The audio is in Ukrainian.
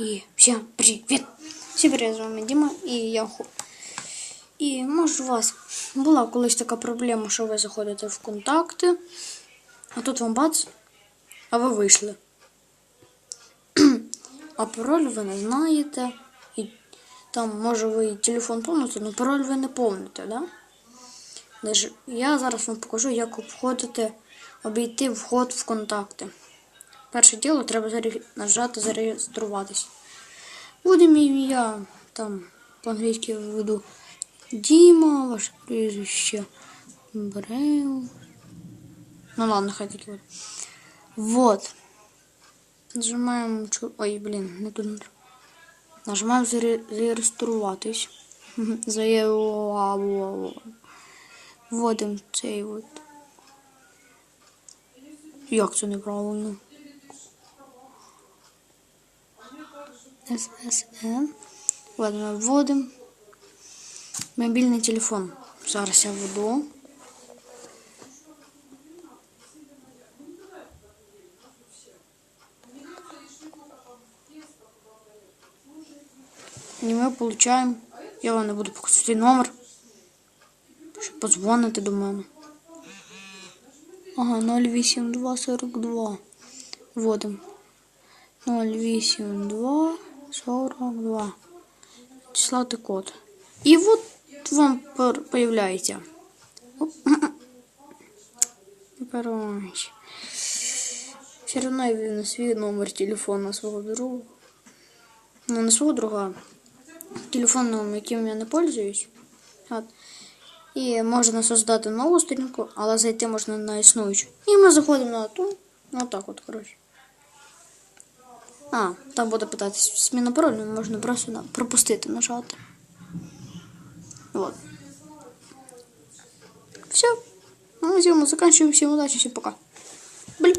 І всім привіт! Всім привіт, з вами Діма і я Ху. І може у вас була колись така проблема, що ви заходите в контакти, а тут вам бац, а ви вийшли. А пароль ви не знаєте. І там, може, ви і телефон помните, але пароль ви не помните, да? Я зараз вам покажу, як обходити, обійти вход в контакти. Перше діло треба нажати зареєструватись. Буде мій ім'я, там по-англійськи введу Діма, ваше прізвище Бреу. Ну ладно, хай таки вот. Вот. Нажимаємо. Ой, блін, не тут. Нажимаємо заре- зареєструватись. Заєву. Вводимо цей от. Як це неправильно? SSN. Ладно, ми вводимо. Мобільний телефон. Зараз я введу. І ми получаємо. Я вам не буду показувати номер. Щоб подзвонити до мене. Ага, 08242. Вводимо. 08242. Числати код. І от вам появляється. Короче. Все равно я введу свій номер телефона свого друга. Ну, не свого друга, телефоном, яким я не пользуюсь. От. І можна создати нову сторінку, але зайти можна на існуючу. І ми заходимо на ту. Ну так от, коротше. А, там буде питатись зміна паролю, можна просто пропустити нажати. Вот. Все. Ну, на цьому заканчиваем. Всем удачи, всем пока. Блин.